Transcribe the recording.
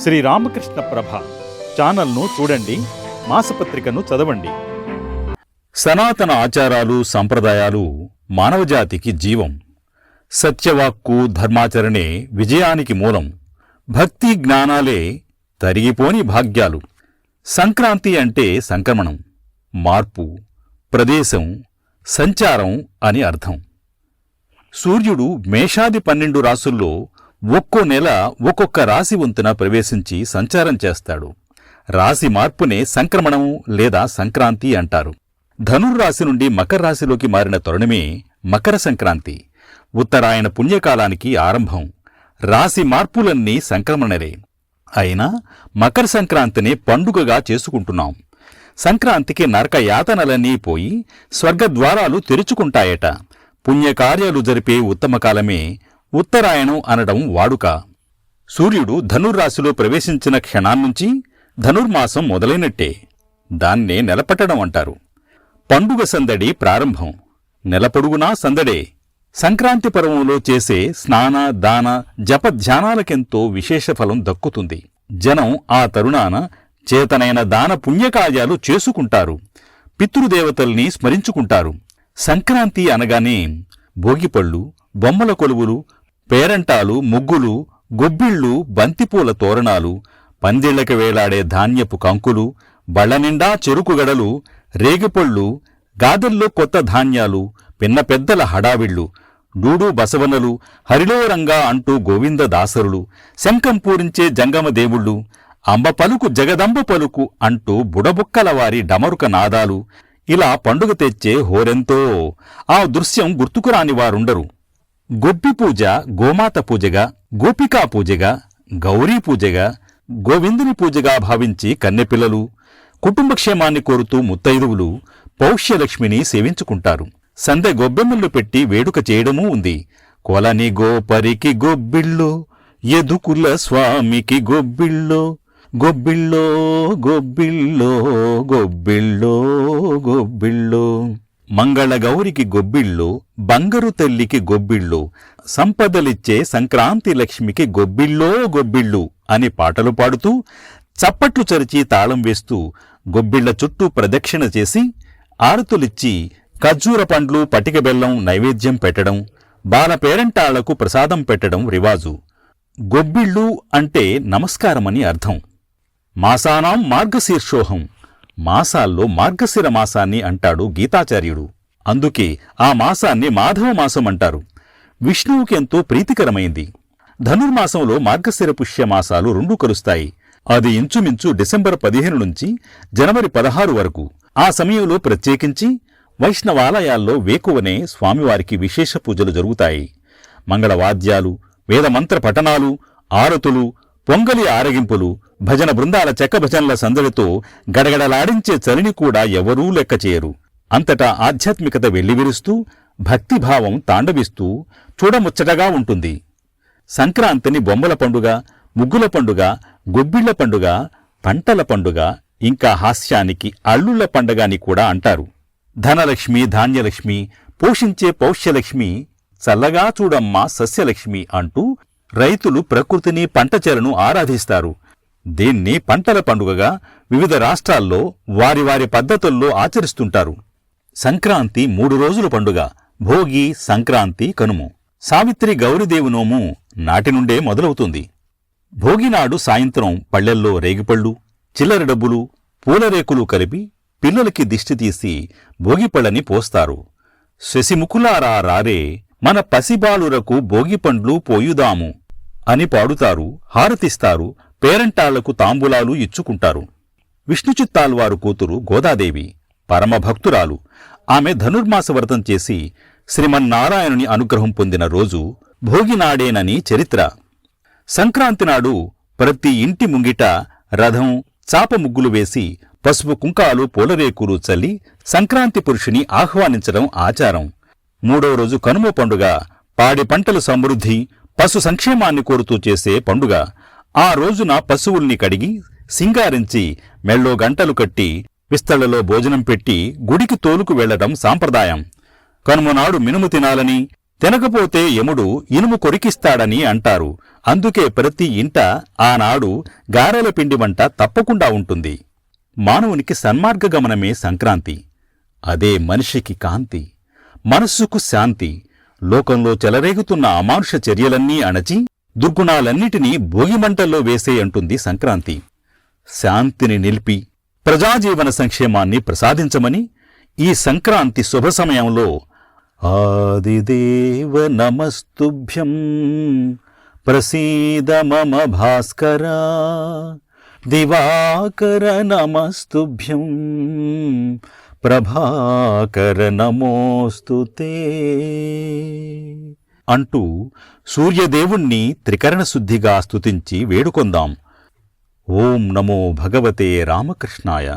శ్రీ రామకృష్ణ ప్రభ ఛానల్ను చూడండి మాసపత్రికను చదవండి. సనాతన ఆచారాలు సంప్రదాయాలు మానవజాతికి జీవం. సత్యవాక్కు ధర్మాచరణే విజయానికి మూలం. భక్తి జ్ఞానాలే తరిగిపోని భాగ్యాలు. సంక్రాంతి అంటే సంక్రమణం మార్పు ప్రదేశం సంచారం అని అర్థం. సూర్యుడు మేషాది పన్నెండు రాసుల్లో ఒక్కో నెల ఒక్కొక్క రాశి వంతున ప్రవేశించి సంచారం చేస్తాడు. రాశి మార్పునే సంక్రమణం లేదా సంక్రాంతి అంటారు. ధనుర్రాశి నుండి మకర రాశిలోకి మారిన తరుణమే మకర సంక్రాంతి. ఉత్తరాయణ పుణ్యకాలానికి ఆరంభం. రాశి మార్పులన్నీ సంక్రమణలే. అయినా మకర సంక్రాంతిని పండుగగా చేసుకుంటున్నాం. సంక్రాంతికి నరక యాతనలన్నీ పోయి స్వర్గద్వారాలు తెరుచుకుంటాయట. పుణ్యకార్యాలు జరిపే ఉత్తమ కాలమే ఉత్తరాయణం అనడం వాడుక. సూర్యుడు ధనుర్రాశిలో ప్రవేశించిన క్షణాన్నుంచి ధనుర్మాసం మొదలైనట్టే. దాన్నే నెలపట్టడం అంటారు. పండుగ సందడి ప్రారంభం. నెలపొడుగునా సందడే. సంక్రాంతి పర్వంలో చేసే స్నాన దాన జపధ్యానాలకెంతో విశేష ఫలం దక్కుతుంది. జనం ఆ తరుణాన చేతనైన దాన పుణ్యకార్యాలు చేసుకుంటారు. పితృదేవతల్ని స్మరించుకుంటారు. సంక్రాంతి అనగానే భోగిపళ్ళు బొమ్మల కొలువులు పేరంటాలు ముగ్గులు గొబ్బిళ్ళు బంతిపూల తోరణాలు పందిళ్ళకి వేలాడే ధాన్యపు కంకులు బళ్ళనిండా చెరుకుగడలు రేగిపళ్ళు గాదెల్లో కొత్త ధాన్యాలు పిన్న పెద్దల హడావిళ్ళు డూడు బసవనలు హరిలోరంగా అంటూ గోవిందదాసరులు శంఖం పూరించే జంగమ దేవుళ్ళు అంబ పలుకు జగదంబ పలుకు అంటూ బుడబుక్కల వారి డమరుక నాదాలు ఇలా పండుగ తెచ్చే హోరెంతో ఆ దృశ్యం గుర్తుకురాని వారుండరు. గొబ్బి పూజ గోమాత పూజగా గోపికా పూజగా గౌరీ పూజగా గోవిందుని పూజగా భావించి కన్నెపిల్లలు కుటుంబక్షేమాన్ని కోరుతూ ముత్తైదువులు పౌష్యలక్ష్మిని సేవించుకుంటారు. సందె గొబ్బెమ్మలు పెట్టి వేడుక చేయడమూ ఉంది. కొలని గోపరికి గొబ్బిళ్ళో ఎదుకుల స్వామికి గొబ్బిళ్ళో గొబ్బిళ్ళో గొబ్బిళ్ళో గొబ్బిళ్ళో గొబ్బిళ్ళో. మంగళగౌరికి గొబ్బిళ్ళు బంగరు తల్లికి గొబ్బిళ్ళు సంపదలిచ్చే సంక్రాంతి లక్ష్మికి గొబ్బిళ్ళో గొబ్బిళ్ళు అని పాటలు పాడుతూ చప్పట్లు చరిచి తాళం వేస్తూ గొబ్బిళ్ళ చుట్టూ ప్రదక్షిణ చేసి ఆరతులిచ్చి ఖర్జూర పండ్లు పటిక బెల్లం నైవేద్యం పెట్టడం బాల పేరంటాళ్ళకు ప్రసాదం పెట్టడం రివాజు. గొబ్బిళ్ళు అంటే నమస్కారమని అర్థం. మాసానాం మార్గశీర్షోహం. మాసాల్లో మార్గశిర మాసాన్ని అంటాడు గీతాచార్యుడు. అందుకే ఆ మాసాన్ని మాధవ మాసం అంటారు. విష్ణువుకి ఎంతో ప్రీతికరమైంది. ధనుర్మాసంలో మార్గశిర పుష్య మాసాలు రెండు కలుస్తాయి. అది ఇంచుమించు డిసెంబర్ పదిహేను నుంచి జనవరి పదహారు వరకు. ఆ సమయంలో ప్రత్యేకించి వైష్ణవాలయాల్లో వేకువనే స్వామివారికి విశేష పూజలు జరుగుతాయి. మంగళవాద్యాలు వేదమంత్ర పఠనాలు ఆరతులు పొంగలి ఆరగింపులు భజన బృందాల చెక్క భజనల సందడితో గడగడలాడించే చలిని కూడా ఎవరూ లెక్క చేయరు. అంతటా ఆధ్యాత్మికత వెల్లివిరుస్తూ భక్తిభావం తాండవిస్తూ చూడముచ్చటగా ఉంటుంది. సంక్రాంతిని బొమ్మల పండుగ ముగ్గుల పండుగ గొబ్బిళ్ళ పండుగ పంటల పండుగ ఇంకా హాస్యానికి అల్లుళ్ళ పండగ అని కూడా అంటారు. ధనలక్ష్మి ధాన్యలక్ష్మి పోషించే పౌష్యలక్ష్మి చల్లగా చూడమ్మా సస్యలక్ష్మి అంటూ రైతులు ప్రకృతిని పంటచెలను ఆరాధిస్తారు. దీన్ని పంటల పండుగగా వివిధ రాష్ట్రాల్లో వారి వారి పద్ధతుల్లో ఆచరిస్తుంటారు. సంక్రాంతి మూడు రోజుల పండుగ భోగి సంక్రాంతి కనుము. సావిత్రి గౌరీదేవి నోము నాటి నుండే మొదలవుతుంది. భోగినాడు సాయంత్రం పళ్ళెల్లో రేగిపళ్ళు చిల్లర డబ్బులు పూలరేకులు కలిపి పిల్లలకి దిష్టి తీసి భోగిపళ్ళని పోస్తారు. శశిముఖులారా రారే మన పసిబాలురకు భోగిపండ్లు పోయుదాము అని పాడుతారు హారతిస్తారు పేరంటాళ్ళకు తాంబూలాలు ఇచ్చుకుంటారు. విష్ణుచిత్తాల్వారు కూతురు గోదాదేవి పరమభక్తురాలు. ఆమె ధనుర్మాస వ్రతం చేసి శ్రీమన్నారాయణుని అనుగ్రహం పొందిన రోజు భోగినాడేనని చరిత్ర. సంక్రాంతి నాడు ప్రతి ఇంటి ముంగిట రథం చాప ముగ్గులు వేసి పసుపు కుంకాలు పూలరేకులు చల్లి సంక్రాంతి పురుషుని ఆహ్వానించడం ఆచారం. మూడో రోజు కనుమ పండుగ పాడి పంటల సమృద్ధి పశు సంక్షేమాన్ని కోరుతూ చేసే పండుగ. ఆ రోజున పశువుల్ని కడిగి సింగారించి మెళ్ళో గంటలు కట్టి విస్తళ్ళలో భోజనం పెట్టి గుడికి తోలుకు వెళ్ళడం సాంప్రదాయం. కనుమనాడు మినుము తినాలని తినకపోతే యముడు ఇనుము కొరికిస్తాడని అంటారు. అందుకే ప్రతి ఇంట ఆనాడు గారెల పిండి వంట తప్పకుండా ఉంటుంది. మానవునికి సన్మార్గగమనమే సంక్రాంతి. అదే మనిషికి కాంతి. మనస్సుకు శాంతి. లోకంలో చెలరేగుతున్న అమానుష చర్యలన్నీ అణచి దుర్గుణాలన్నిటినీ భోగిమంటల్లో వేసే అంటుంది సంక్రాంతి. శాంతిని నిలిపి ప్రజాజీవన సంక్షేమాన్ని ప్రసాదించమని ఈ సంక్రాంతి శుభ సమయంలో ఆదిదేవ నమస్తుభ్యం ప్రసీద మమ భాస్కర దివాకర నమస్తుభ్యం ప్రభాకర నమోస్తుతే అంటూ సూర్యదేవుణ్ణి త్రికరణ శుద్ధిగా స్తుతించి వేడుకొందాం. ఓం నమో భగవతే రామకృష్ణాయ.